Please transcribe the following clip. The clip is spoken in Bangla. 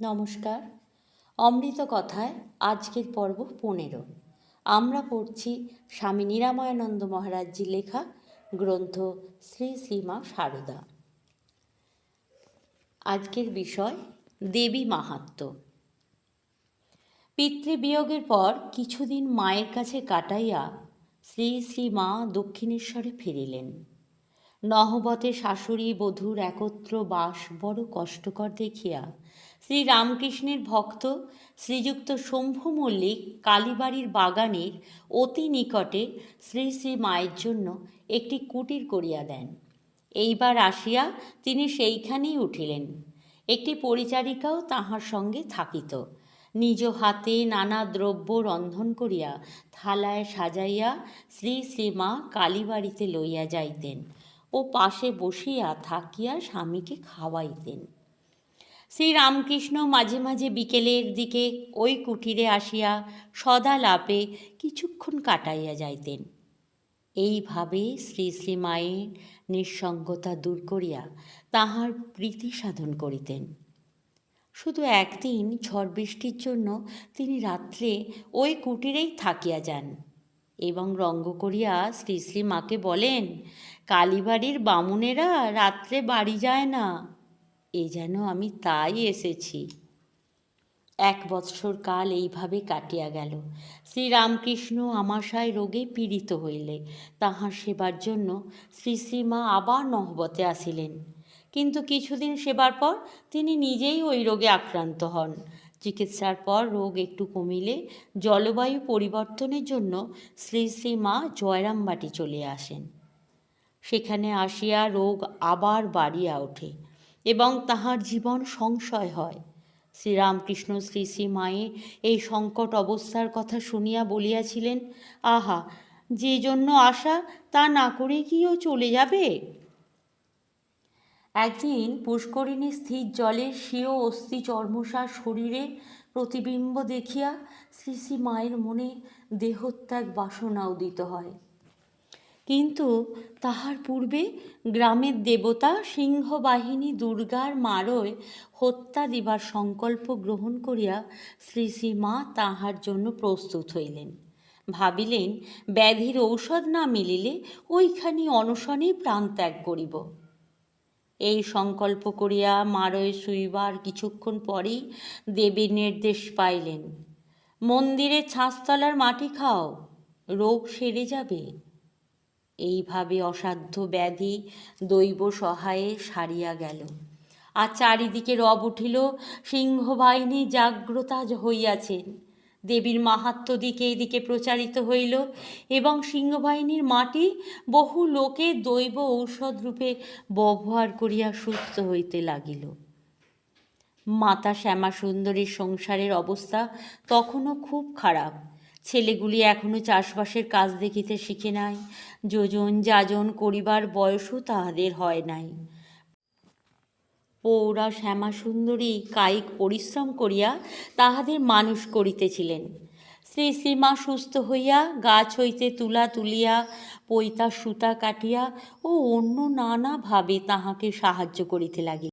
নমস্কার। অমৃত কথায় আজকের পর্ব পনেরো। আমরা পড়ছি স্বামী নিরাময়ানন্দ মহারাজজি লেখা গ্রন্থ শ্রী শ্রীমা সারদা। আজকের বিষয় দেবী মাহাত্ম্য পিতৃবিয়োগের পর কিছুদিন মায়ের কাছে কাটাইয়া শ্রী শ্রীমা দক্ষিণেশ্বরে ফিরিলেন। নহবতে শাশুড়ি বধূর একত্র বাস বড় কষ্টকর দেখিয়া। শ্রী রামকৃষ্ণের ভক্ত, শ্রীযুক্ত শম্ভু মল্লিক কালীবাড়ির বাগানের অতি নিকটে শ্রী শ্রী মায়ের জন্য একটি কুটির করিয়া দেন। এইবার আসিয়া তিনি সেইখানেই উঠিলেন। একটি পরিচারিকাও তাহার সঙ্গে থাকিত। নিজ হাতে নানা দ্রব্য রন্ধন করিয়া থালায় সাজাইয়া শ্রী শ্রীমা কালীবাড়িতে লইয়া যাইতেন। ও পাশে বসিয়া থাকিয়া স্বামীকে খাওয়াইতেন। শ্রীরামকৃষ্ণ মাঝে মাঝে বিকেলের দিকে ওই কুটিরে আসিয়া সদা লাপে কিছুক্ষণ কাটাইয়া যাইতেন। এইভাবে শ্রী শ্রী মায়ের নিঃসঙ্গতা দূর করিয়া তাহার প্রীতি সাধন করিতেন। শুধু একদিন ঝড় বৃষ্টির জন্য তিনি রাত্রে ওই কুটিরেই থাকিয়া যান। এবং রঙ্গ করিয়া শ্রী শ্রী মাকে বলেন, কালীবাড়ির বামুনেরা রাত্রে বাড়ি যায় না। এ যেন আমি তাই এসেছি। এক বৎসর কাল এইভাবে কাটিয়া গেল। শ্রীরামকৃষ্ণ আমাশায় রোগে পীড়িত হইলে, তাহার সেবার জন্য শ্রী শ্রীমা আবার নহবতে আসিলেন। কিন্তু কিছুদিন সেবার পর তিনি নিজেই ওই রোগে আক্রান্ত হন। চিকিৎসার পর রোগ একটু কমিলে জলবায়ু পরিবর্তনের জন্য শ্রী শ্রী মা জয়রামবাটি চলে আসেন। সেখানে আসিয়া রোগ আবার বাড়িয়া ওঠে এবং তাহার জীবন সংশয় হয়। শ্রীরামকৃষ্ণ শ্রী শ্রী মায়ে এই সংকট অবস্থার কথা শুনিয়া বলিয়াছিলেন, আহা, যে জন্য আশা তা না করে কিও চলে যাবে? একদিন পুষ্করিণী স্থির জলে স্বীয় অস্থি চর্মসার শরীরে প্রতিবিম্ব দেখিয়া শ্রী শ্রী মায়ের মনে দেহত্যাগ বাসনা উদিত হয়। কিন্তু তাহার পূর্বে গ্রামের দেবতা সিংহবাহিনী দুর্গার মারয় হত্যা দিবার সংকল্প গ্রহণ করিয়া শ্রী শ্রী মা তাহার জন্য প্রস্তুত হইলেন। ভাবিলেন, ব্যাধির ঔষধ না মিলিলে ওইখানি অনশনেই প্রাণ ত্যাগ করিব। এই সংকল্প করিয়া মারয় শুইবার কিছুক্ষণ পরেই দেবীর নির্দেশ পাইলেন, মন্দিরে ছাঁচতলার মাটি খাও, রোগ সেরে যাবে। এইভাবে অসাধ্য ব্যাধি দৈব সহায়ে সারিয়া গেল। আর চারিদিকে রব উঠিল, সিংহবাহিনী জাগ্রতা হইয়াছেন। দেবীর মাহাত্ম দিকে এদিকে প্রচারিত হইল এবং সিংহবাহিনীর মাটি বহু লোকে দৈব ঔষধ রূপে ব্যবহার করিয়া সুস্থ হইতে লাগিল। মাতা শ্যামা সুন্দরীর সংসারের অবস্থা তখনও খুব খারাপ। ছেলেগুলি এখনও চাষবাসের কাজ দেখিতে শিখে নাই। যোজন যাজন করিবার বয়সও তাহাদের হয় নাই। পৌরা শ্যামাসুন্দরী কায়িক পরিশ্রম করিয়া তাহাদের মানুষ করিতেছিলেন। শ্রী শ্রীমা সুস্থ হইয়া গাছ হইতে তুলা তুলিয়া, পৈতা সুতা কাটিয়া ও অন্য নানাভাবে তাহাকে সাহায্য করিতে লাগিল